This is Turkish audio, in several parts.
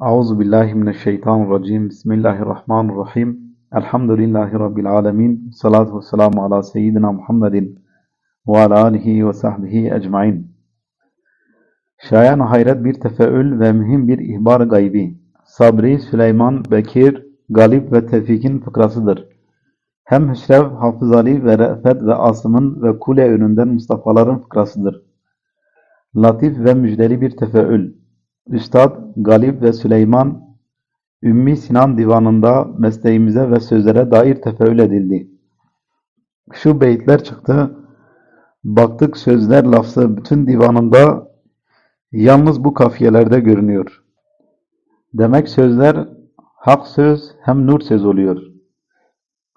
Auzu billahi mineşşeytanirracim. Bismillahirrahmanirrahim. Elhamdülillahi rabbil alamin. Salatu vesselamu ala seyyidina Muhammedin ve ala alihi ve sahbihi ecmaîn. Şayan hayret bir tefeül ve mühim bir ihbar gaybi. Sabri, Süleyman, Bekir, Galip ve Tevfik'in fıkrasıdır. Hem Hüsrev, Hafız Ali ve Re'fet ve Asım'ın ve Kule önünden Mustafa'ların fıkrasıdır. Latif ve müjdeli bir tefeül. Üstad, Galip ve Süleyman, Ümmi Sinan divanında mesleğimize ve sözlere dair tefeül edildi. Şu beyitler çıktı. Baktık sözler lafzı bütün divanında yalnız bu kafiyelerde görünüyor. Demek sözler hak söz hem nur söz oluyor.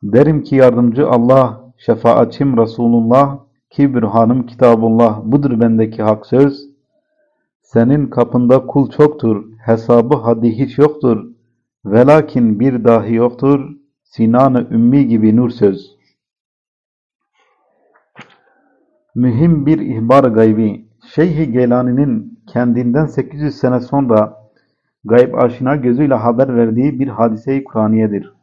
Derim ki yardımcı Allah, şefaatçim Resulullah, ki bürhanım Kitabullah, budur bendeki hak söz. Senin kapında kul çoktur, hesabı haddi hiç yoktur. Velakin bir dahi yoktur, Sinan-ı Ümmi gibi nur söz. Mühim bir ihbar gaybi. Şeyh-i Geylani'nin kendinden 800 sene sonra gayb aşina gözüyle haber verdiği bir hadise-i Kur'aniyedir.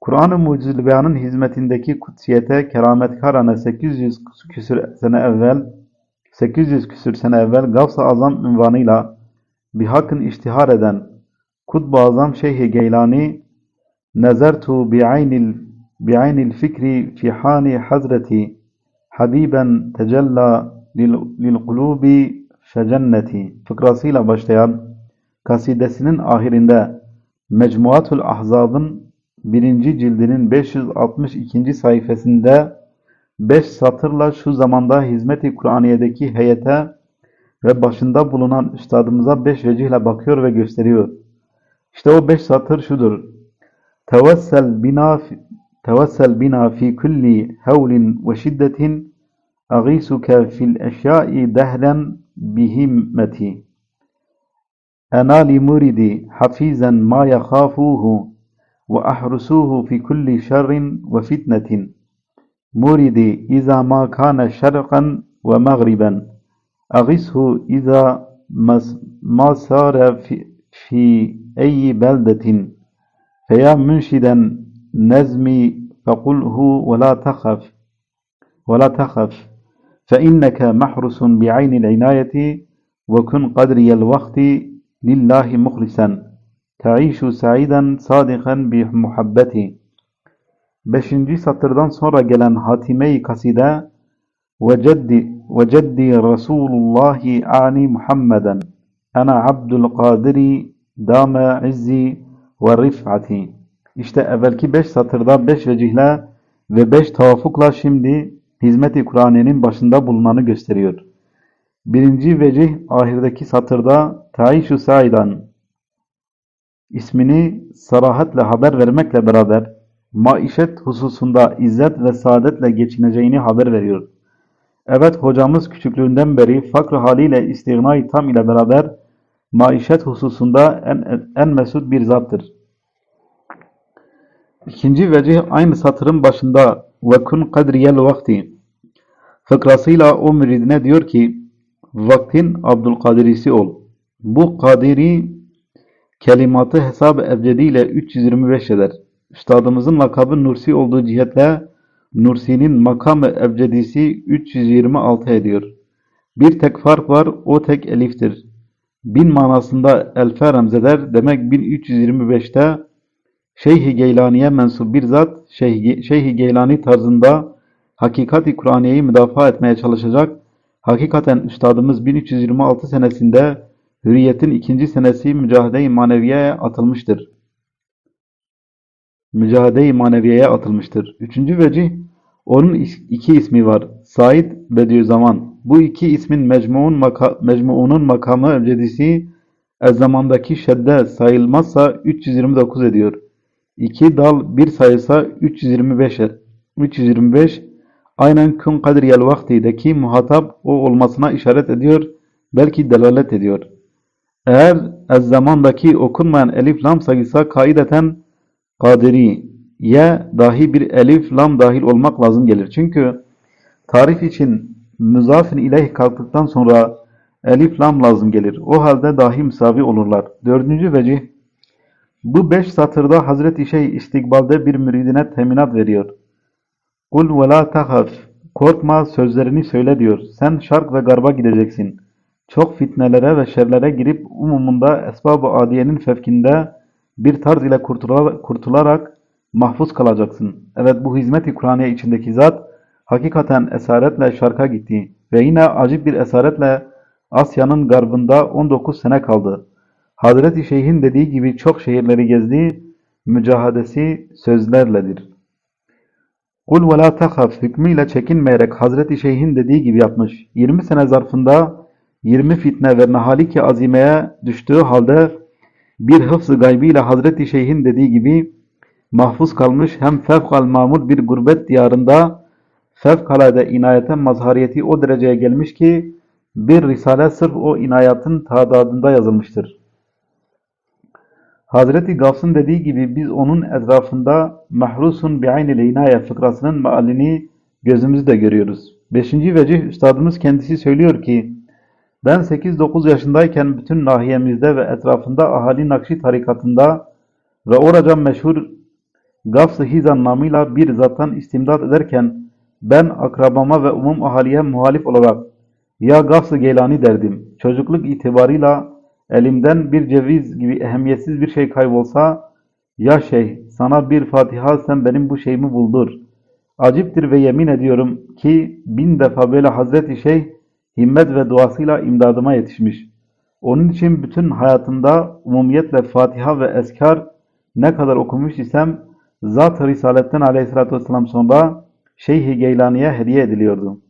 Kur'an-ı Mucizül Beyan'ın hizmetindeki kutsiyete kerametkarane 800 küsür sene evvel 800 küsür sene evvel Gavs-ı Azam ünvanıyla bir hakkın iştihar eden Kutb-ı Azam Şeyh-i Geylani Nezertu bi'aynil bi'aynil fikri fi hani hazreti Habiben tecella lil kulubi fecenneti fıkrasıyla başlayan kasidesinin ahirinde Mecmuatul Ahzab'ın birinci cildinin 562. sayfasında 5 satırla şu zamanda hizmet-i Kur'aniye'deki heyete ve başında bulunan üstadımıza 5 vecihle bakıyor ve gösteriyor. İşte o 5 satır şudur. Tevessel bina tevessel bina fi kulli havlin ve şiddetin agisuke fil eşyai dehlen bihimmeti. Ana li muridi hafizan ma yakhafuhu ve ahrusuhu fi kulli şerrin ve fitnetin. مريدي إذا ما كان شرقا ومغربا. أغثه إذا ما في, في أي بلدة. فيا منشدا نزمي فقله ولا تخف ولا تخف. فإنك محرس بعين العناية وكن قدري الوقت لله مخلصا. تعيش سعيدا صادقا بمحبته Beşinci satırdan sonra gelen hatime-i kaside ve ceddi ve ceddi Resulullahi ani Muhammeden ana Abdul Kadiri dame izzi ve rif'ati İşte evvelki beş satırda beş vecihle ve beş tavafukla şimdi hizmet-i Kur'an'ın başında bulunanı gösteriyor. Birinci vecih ahirdeki satırda Taişu Saidan ismini sarahatle haber vermekle beraber maişet hususunda izzet ve saadetle geçineceğini haber veriyor. Evet hocamız küçüklüğünden beri fakr haliyle istigna tam ile beraber maişet hususunda en, en mesut bir zattır. İkinci vecih aynı satırın başında ve kun kadriyel vakti fıkrasıyla o müridine diyor ki vaktin Abdülkadirisi ol. Bu kadiri kelimatı hesab-ı ebcediyle 325 eder. Üstadımızın lakabı Nursi olduğu cihetle Nursi'nin makamı ebcedisi 326 ediyor. Bir tek fark var, o tek eliftir. Bin manasında elfe remzeder, demek 1325'te Şeyh-i Geylani'ye mensup bir zat, Şeyh-i Geylani tarzında hakikati Kur'aniye'yi müdafaa etmeye çalışacak. Hakikaten üstadımız 1326 senesinde Hürriyet'in ikinci senesi mücahede-i maneviyeye atılmıştır mücadele-i maneviyeye atılmıştır. Üçüncü vecih, onun iki ismi var. Said Bediüzzaman. Bu iki ismin mecmuun maka, mecmuunun makamı ebcedisi zamandaki şedde sayılmazsa 329 ediyor. İki dal bir sayısa 325 325 aynen kün kadriyel vaktideki muhatap o olmasına işaret ediyor, belki delalet ediyor. Eğer ez zamandaki okunmayan elif lam sayısa kaideten Kadiriye dahi bir elif, lam dahil olmak lazım gelir. Çünkü tarif için müzafin ileyh kalktıktan sonra elif lam lazım gelir. O halde dahi müsavi olurlar. Dördüncü vecih. Bu beş satırda Hazreti Şeyh istikbalde bir müridine teminat veriyor. Kul ve la tahaf. Korkma sözlerini söyle diyor. Sen şark ve garba gideceksin. Çok fitnelere ve şerlere girip umumunda esbab-ı adiyenin fevkinde bir tarz ile kurtula- kurtularak mahfuz kalacaksın. Evet bu hizmet-i Kur'aniye içindeki zat hakikaten esaretle şarka gitti ve yine acip bir esaretle Asya'nın garbında 19 sene kaldı. Hazreti Şeyh'in dediği gibi çok şehirleri gezdi, mücahadesi sözlerledir. Kul ve la tahaf hükmüyle çekinmeyerek Hazreti Şeyh'in dediği gibi yapmış. 20 sene zarfında 20 fitne ve nahaliki azimeye düştüğü halde bir hıfz-ı gaybiyle Hazreti Şeyh'in dediği gibi mahfuz kalmış hem fevkal mamur bir gurbet diyarında fevkalade inayetin mazhariyeti o dereceye gelmiş ki bir risale sırf o inayatın tadadında yazılmıştır. Hazreti Gavs'ın dediği gibi biz onun etrafında mahrusun bi'aynil inaye fıkrasının mealini gözümüzde görüyoruz. Beşinci vecih üstadımız kendisi söylüyor ki ben 8-9 yaşındayken bütün nahiyemizde ve etrafında ahali Nakşi tarikatında ve oraca meşhur Gafs-ı Hizan namıyla bir zattan istimdat ederken ben akrabama ve umum ahaliye muhalif olarak ya Gafs-ı Geylani derdim. Çocukluk itibarıyla elimden bir ceviz gibi ehemmiyetsiz bir şey kaybolsa ya şeyh sana bir Fatiha sen benim bu şeyimi buldur. Aciptir ve yemin ediyorum ki bin defa böyle Hazreti Şeyh himmet ve duasıyla imdadıma yetişmiş. Onun için bütün hayatımda umumiyetle Fatiha ve Eskar ne kadar okumuş isem Zat-ı Risaletten aleyhissalatü vesselam sonra Şeyh-i Geylani'ye hediye ediliyordu.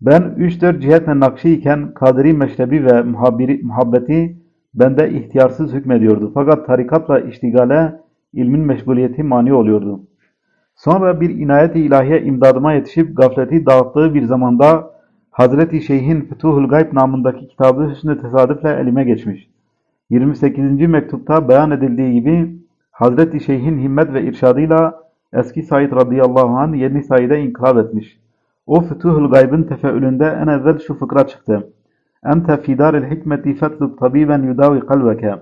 Ben 3-4 cihetle nakşi iken Kadiri meşrebi ve muhabbeti bende ihtiyarsız hükmediyordu. Fakat tarikatla iştigale ilmin meşguliyeti mani oluyordu. Sonra bir inayet-i ilahiye imdadıma yetişip gafleti dağıttığı bir zamanda Hazreti Şeyh'in Fütuhul Gayb namındaki kitabı hüsnü tesadüfle elime geçmiş. 28. mektupta beyan edildiği gibi Hazreti Şeyh'in himmet ve irşadıyla eski Said radıyallahu anh yeni Said'e inkılap etmiş. O Fütuhul Gayb'ın tefeülünde en evvel şu fıkra çıktı. Ente fî dâril hikmeti fetlub tabiben yudavi kalbeke.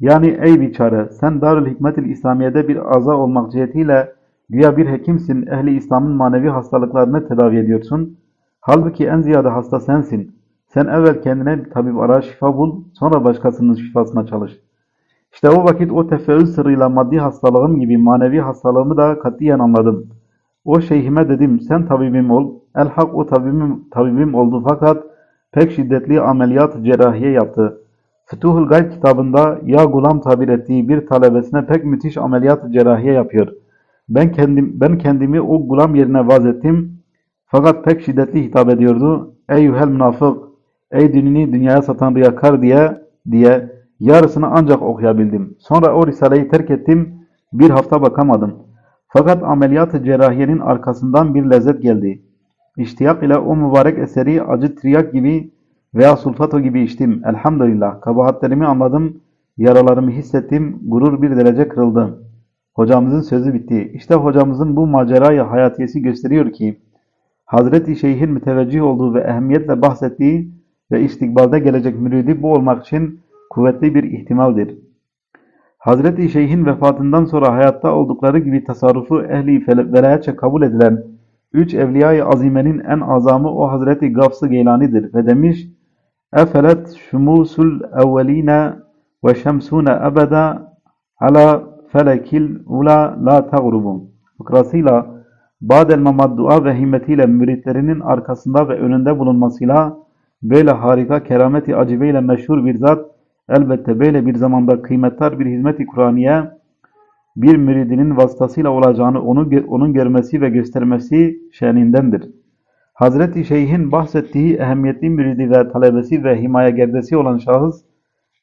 Yani ey biçare sen Darül Hikmetil İslamiye'de bir aza olmak cihetiyle güya bir hekimsin, ehli İslam'ın manevi hastalıklarını tedavi ediyorsun. Halbuki en ziyade hasta sensin. Sen evvel kendine bir tabip ara, şifa bul, sonra başkasının şifasına çalış. İşte o vakit o tefeül sırrıyla maddi hastalığım gibi manevi hastalığımı da katiyen anladım. O şeyhime dedim, sen tabibim ol. El hak o tabibim, tabibim oldu fakat pek şiddetli ameliyat cerrahiye yaptı. Fütuhul Gayb kitabında ya gulam tabir ettiği bir talebesine pek müthiş ameliyat cerrahiye yapıyor. Ben kendim ben kendimi o gulam yerine vaz ettim. Fakat pek şiddetli hitap ediyordu. Ey yühel münafık, ey dinini dünyaya satan riyakar diye diye yarısını ancak okuyabildim. Sonra o risaleyi terk ettim. Bir hafta bakamadım. Fakat ameliyat cerrahiyenin arkasından bir lezzet geldi. İştiyak ile o mübarek eseri acı triyak gibi veya sulfato gibi içtim. Elhamdülillah kabahatlerimi anladım, yaralarımı hissettim, gurur bir derece kırıldı. Hocamızın sözü bitti. İşte hocamızın bu macerayı hayatiyesi gösteriyor ki, Hazreti Şeyh'in müteveccih olduğu ve ehemmiyetle bahsettiği ve istikbalde gelecek müridi bu olmak için kuvvetli bir ihtimaldir. Hazreti Şeyh'in vefatından sonra hayatta oldukları gibi tasarrufu ehli velayetçe kabul edilen üç evliya-i azimenin en azamı o Hazreti Gavs-ı Geylani'dir ve demiş Efelet şumusul evveline ve şemsune ebeda ala felekil ula la tağrubu fıkrasıyla Badel Mamad dua ve himmetiyle müritlerinin arkasında ve önünde bulunmasıyla böyle harika kerameti acibeyle meşhur bir zat elbette böyle bir zamanda kıymetli bir hizmet-i Kur'aniye bir müridinin vasıtasıyla olacağını onu, onun görmesi ve göstermesi şenindendir. Hazreti Şeyh'in bahsettiği ehemmiyetli müridi ve talebesi ve himaye gerdesi olan şahıs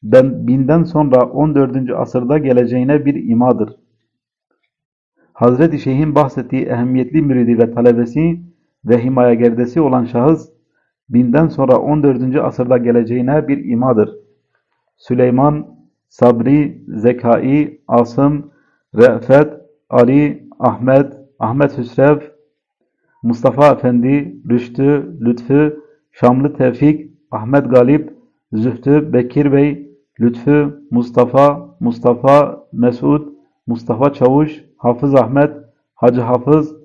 ben binden sonra 14. asırda geleceğine bir imadır. Hazreti Şeyh'in bahsettiği ehemmiyetli müridi ve talebesi ve himaye gerdesi olan şahıs binden sonra 14. asırda geleceğine bir imadır. Süleyman, Sabri, Zekai, Asım, Re'fet, Ali, Ahmet, Ahmet Hüsrev, Mustafa Efendi, Rüştü, Lütfü, Şamlı Tevfik, Ahmet Galip, Zühtü, Bekir Bey, Lütfü, Mustafa, Mustafa, Mesud, Mustafa Çavuş, Hafız Ahmet, Hacı Hafız,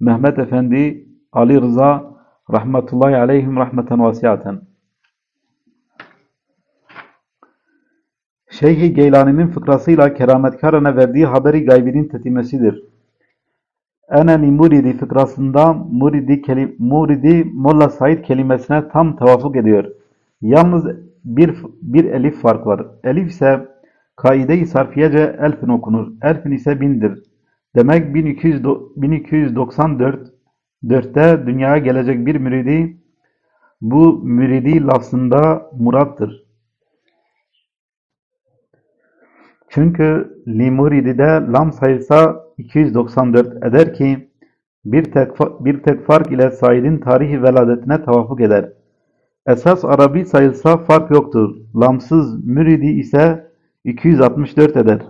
Mehmet Efendi, Ali Rıza, rahmetullahi aleyhim rahmeten vasiaten. Şeyh-i Geylani'nin fıkrasıyla kerametkarına verdiği haberi gaybinin tetimesidir. Ene li muridi fıkrasında muridi, kelim, muridi Molla Said kelimesine tam tevafuk ediyor. Yalnız bir, bir elif fark var. Elif ise kaide-i sarfiyece elfin okunur. Elfin ise bindir. Demek 1200, 1294 4'te dünyaya gelecek bir müridi bu müridi lafzında murattır. Çünkü Limuridi'de lam sayılsa 294 eder ki bir tek, bir tek fark ile Said'in tarihi veladetine tevafuk eder. Esas Arabi sayılsa fark yoktur. Lamsız müridi ise 264 eder.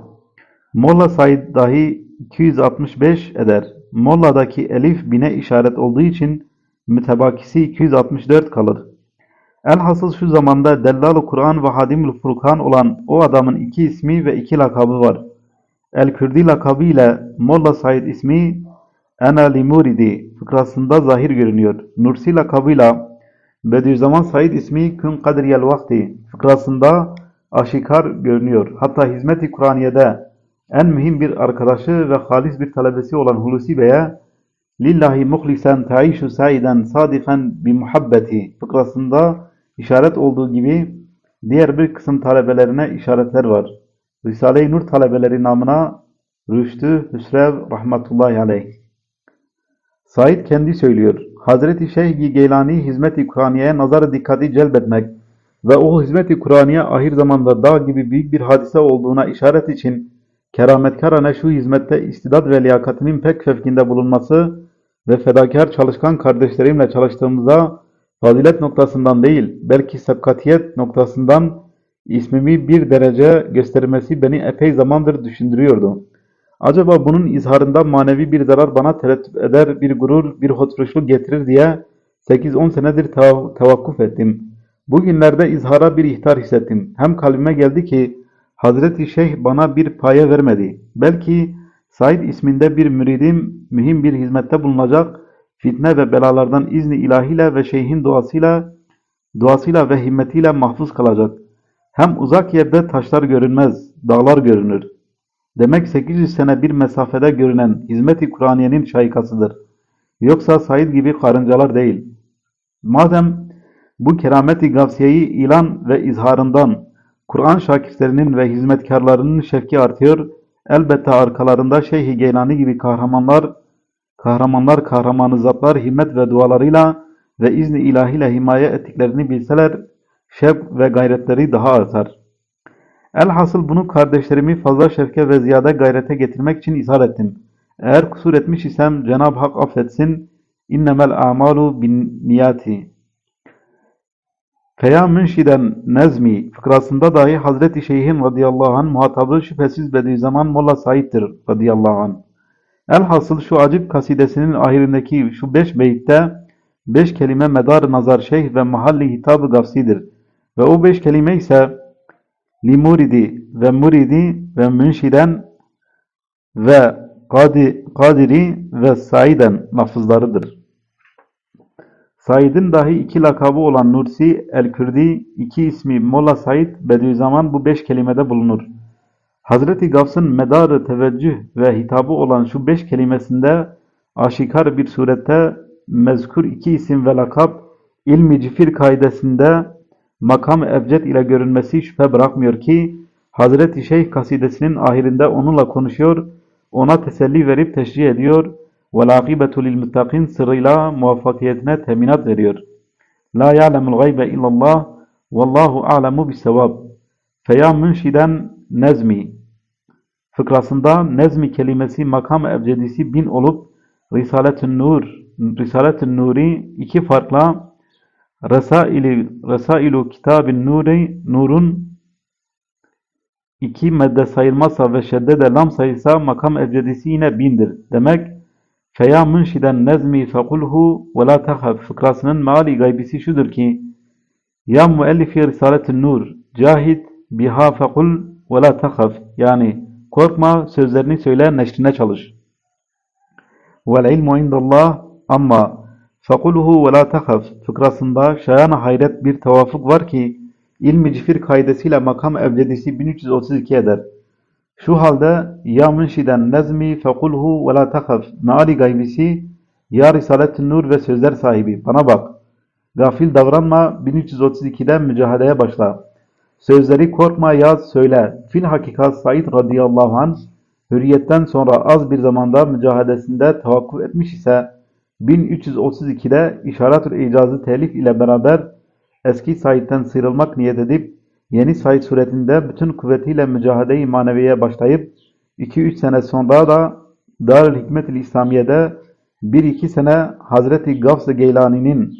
Molla Said dahi 265 eder. Molla'daki elif bine işaret olduğu için mütebakisi 264 kalır. Elhasıl şu zamanda Dellal-ı Kur'an ve Hadimül Furkan olan o adamın iki ismi ve iki lakabı var. El-Kürdi lakabı ile Molla Said ismi Ena Limuridi fıkrasında zahir görünüyor. Nursi lakabıyla Bediüzzaman Said ismi Kün Kadriyel Vakti fıkrasında aşikar görünüyor. Hatta Hizmet-i Kur'aniye'de en mühim bir arkadaşı ve halis bir talebesi olan Hulusi Bey'e Lillahi muhlisen taişu saiden sadifen bi muhabbeti fıkrasında işaret olduğu gibi diğer bir kısım talebelerine işaretler var. Risale-i Nur talebeleri namına Rüştü Hüsrev rahmetullahi aleyh. Said kendi söylüyor. Hazreti Şeyh Geylani hizmet-i Kur'aniye'ye nazar dikkati celbetmek ve o hizmet-i Kur'aniye ahir zamanda dağ gibi büyük bir hadise olduğuna işaret için kerametkarane şu hizmette istidat ve liyakatinin pek fevkinde bulunması ve fedakar çalışkan kardeşlerimle çalıştığımızda fazilet noktasından değil, belki sebkatiyet noktasından ismimi bir derece göstermesi beni epey zamandır düşündürüyordu. Acaba bunun izharında manevi bir zarar bana tereddüt eder, bir gurur, bir hotruşluk getirir diye 8-10 senedir tev tevakkuf ettim. Bugünlerde izhara bir ihtar hissettim. Hem kalbime geldi ki Hazreti Şeyh bana bir paye vermedi. Belki Said isminde bir müridim mühim bir hizmette bulunacak, fitne ve belalardan izni ilahiyle ve şeyhin duasıyla, duasıyla ve himmetiyle mahfuz kalacak. Hem uzak yerde taşlar görünmez, dağlar görünür. Demek 800 sene bir mesafede görünen hizmet-i Kur'aniyenin şaikasıdır. Yoksa Said gibi karıncalar değil. Madem bu kerameti gavsiyeyi ilan ve izharından Kur'an şakirtlerinin ve hizmetkarlarının şevki artıyor, elbette arkalarında Şeyh-i Geylani gibi kahramanlar, kahramanlar kahramanı zatlar himmet ve dualarıyla ve izni ilahiyle himaye ettiklerini bilseler, şevk ve gayretleri daha artar. Elhasıl bunu kardeşlerimi fazla şevke ve ziyade gayrete getirmek için izhar ettim. Eğer kusur etmiş isem Cenab-ı Hak affetsin. İnnemel a'malu bin niyati. Feya Münşiden Nezmi fıkrasında dahi Hazreti Şeyh'in radıyallahu anh muhatabı şüphesiz Bediüzzaman Molla Said'dir radıyallahu anh. Elhasıl şu acip kasidesinin ahirindeki şu beş beyitte beş kelime medar nazar şeyh ve mahalli hitabı gafsidir. Ve o beş kelime ise limuridi ve muridi ve münşiden ve kadi, kadiri ve saiden lafızlarıdır. Said'in dahi iki lakabı olan Nursi, El-Kürdi, iki ismi Molla Said, Bediüzzaman bu beş kelimede bulunur. Hazreti Gavs'ın medarı teveccüh ve hitabı olan şu beş kelimesinde aşikar bir surette mezkur iki isim ve lakap ilmi cifir kaidesinde makam ebced ile görünmesi şüphe bırakmıyor ki Hazreti Şeyh kasidesinin ahirinde onunla konuşuyor, ona teselli verip teşrih ediyor Vel akibetu lil muttakin sırrıyla muvaffakiyetine teminat veriyor. La ya'lemul gaybe illallah vallahu a'lemu bis sevab. Feya münşiden nezmi fıkrasında nezmi kelimesi makam ebcedisi bin olup Risaletün Nur Risaletün Nuri iki farkla Resaili Resailu Kitabin Nuri Nur'un iki medde sayılmazsa ve şedde de lam sayılsa makam ebcedisi yine bindir. Demek Feya münşiden nezmi fekulhu ve la tehab fıkrasının meali gaybisi şudur ki Ya müellifi Risaletin Nur, cahid biha fekul ve la tehaf. Yani korkma, sözlerini söyle, neşrine çalış. Vel ilmu indallah ama fekuluhu ve la tehaf fıkrasında şayana hayret bir tevafuk var ki ilmi cifir kaidesiyle makam ebcedisi 1332 eder. Şu halde ya münşiden nezmi fekulhu ve la tehaf meali gaybisi ya Risalet-i Nur ve sözler sahibi bana bak. Gafil davranma 1332'den mücadeleye başla. Sözleri korkma yaz söyle. Fil hakikat Said radıyallahu anh hürriyetten sonra az bir zamanda mücadelesinde tevakkuf etmiş ise 1332'de İşaretül İcazı telif ile beraber eski Said'den sıyrılmak niyet edip yeni Said suretinde bütün kuvvetiyle mücadele-i maneviyeye başlayıp 2-3 sene sonra da Darül Hikmet-i İslamiye'de 1-2 sene Hazreti Gavs-ı Geylani'nin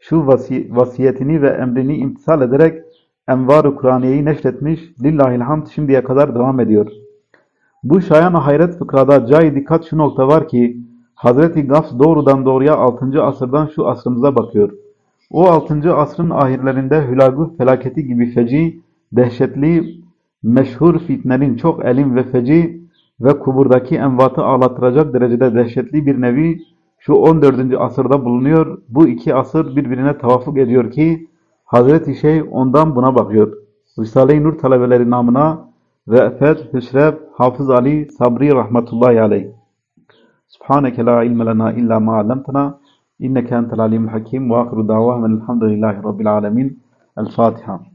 şu vasi vasiyetini ve emrini imtisal ederek Envar-ı Kur'aniye'yi neşretmiş, lillahilhamd şimdiye kadar devam ediyor. Bu şayan hayret fıkrada cay dikkat şu nokta var ki, Hazreti Gafs doğrudan doğruya 6. asırdan şu asrımıza bakıyor. O 6. asrın ahirlerinde hülagu felaketi gibi feci, dehşetli, meşhur fitnenin çok elim ve feci ve kuburdaki envatı ağlattıracak derecede dehşetli bir nevi şu 14. asırda bulunuyor. Bu iki asır birbirine tevafuk ediyor ki Hazreti Şeyh ondan buna bakıyor. Risale-i Nur talebeleri namına Re'fet, Hüsrev, Hafız Ali, Sabri rahmetullahi aleyh. Subhaneke la ilme lena illa ma إنك أنت العليم الحكيم وآخر دعواهم الحمد لله رب العالمين الفاتحة.